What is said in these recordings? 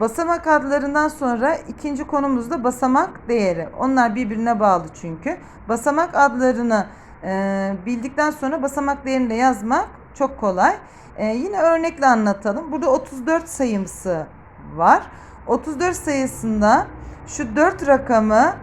Basamak adlarından sonra ikinci konumuz da basamak değeri. Onlar birbirine bağlı çünkü. Basamak adlarını e, bildikten sonra basamak değerini de yazmak çok kolay. E, yine örnekle anlatalım. Burada 34 sayımsı var. 34 sayısında şu 4 rakamı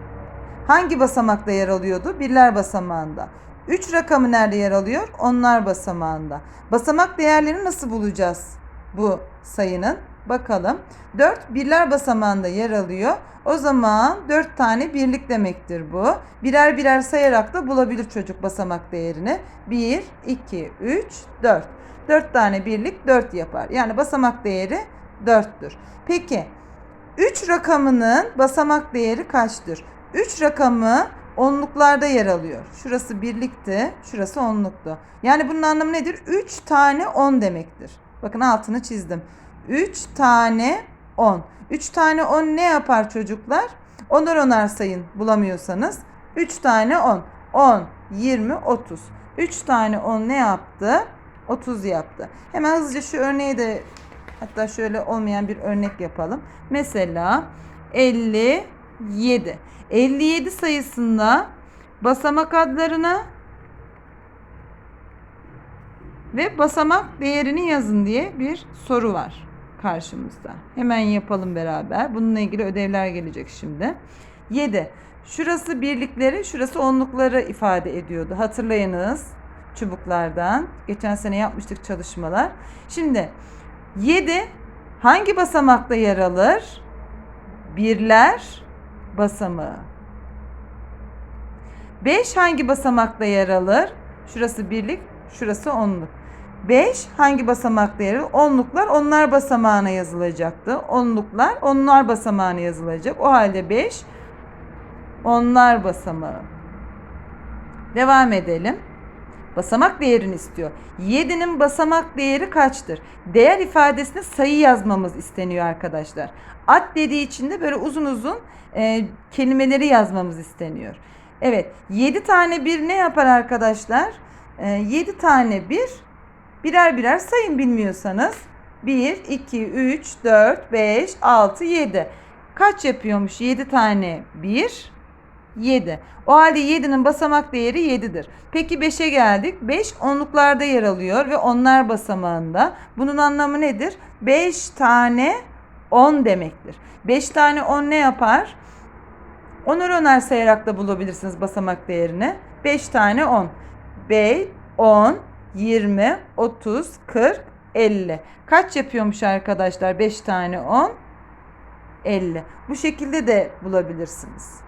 hangi basamakta yer alıyordu? Birler basamağında. 3 rakamı nerede yer alıyor? Onlar basamağında. Basamak değerlerini nasıl bulacağız bu sayının? Bakalım. 4 birler basamağında yer alıyor. O zaman 4 tane birlik demektir bu. Birer birer sayarak da bulabilir çocuk basamak değerini. 1, 2, 3, 4. 4 tane birlik 4 yapar. Yani basamak değeri 4'tür. Peki 3 rakamının basamak değeri kaçtır? 3 rakamı onluklarda yer alıyor. Şurası birlikti, şurası onluktu. Yani bunun anlamı nedir? 3 tane 10 demektir. Bakın altını çizdim. 3 tane 10. 3 tane 10 ne yapar çocuklar? Onar onar sayın bulamıyorsanız. 3 tane 10. 10, 20, 30. 3 tane 10 ne yaptı? 30 yaptı. Hemen hızlıca şu örneği de hatta şöyle olmayan bir örnek yapalım. Mesela 57. 57 sayısında basamak adlarına ve basamak değerini yazın diye bir soru var karşımızda. Hemen yapalım beraber. Bununla ilgili ödevler gelecek şimdi. 7. Şurası birlikleri, şurası onlukları ifade ediyordu. Hatırlayınız çubuklardan. Geçen sene yapmıştık çalışmalar. Şimdi 7 hangi basamakta yer alır? Birler basamağı. 5 hangi basamakta yer alır? Şurası birlik, şurası onluk. 5 hangi basamakta yer alır? Onluklar onlar basamağına yazılacaktı. Onluklar onlar basamağına yazılacak. O halde 5 onlar basamağı. Devam edelim. Basamak değerini istiyor. 7'nin basamak değeri kaçtır? Değer ifadesine sayı yazmamız isteniyor arkadaşlar. At dediği için de böyle uzun uzun e, kelimeleri yazmamız isteniyor. Evet 7 tane bir ne yapar arkadaşlar? E, 7 tane bir birer birer sayın bilmiyorsanız. 1, 2, 3, 4, 5, 6, 7. Kaç yapıyormuş 7 tane 1? 7. O halde 7'nin basamak değeri 7'dir. Peki 5'e geldik. 5 onluklarda yer alıyor ve onlar basamağında. Bunun anlamı nedir? 5 tane 10 demektir. 5 tane 10 ne yapar? Onar onar sayarak da bulabilirsiniz basamak değerini. 5 tane 10. 5, 10, 20, 30, 40, 50. Kaç yapıyormuş arkadaşlar 5 tane 10? 50. Bu şekilde de bulabilirsiniz.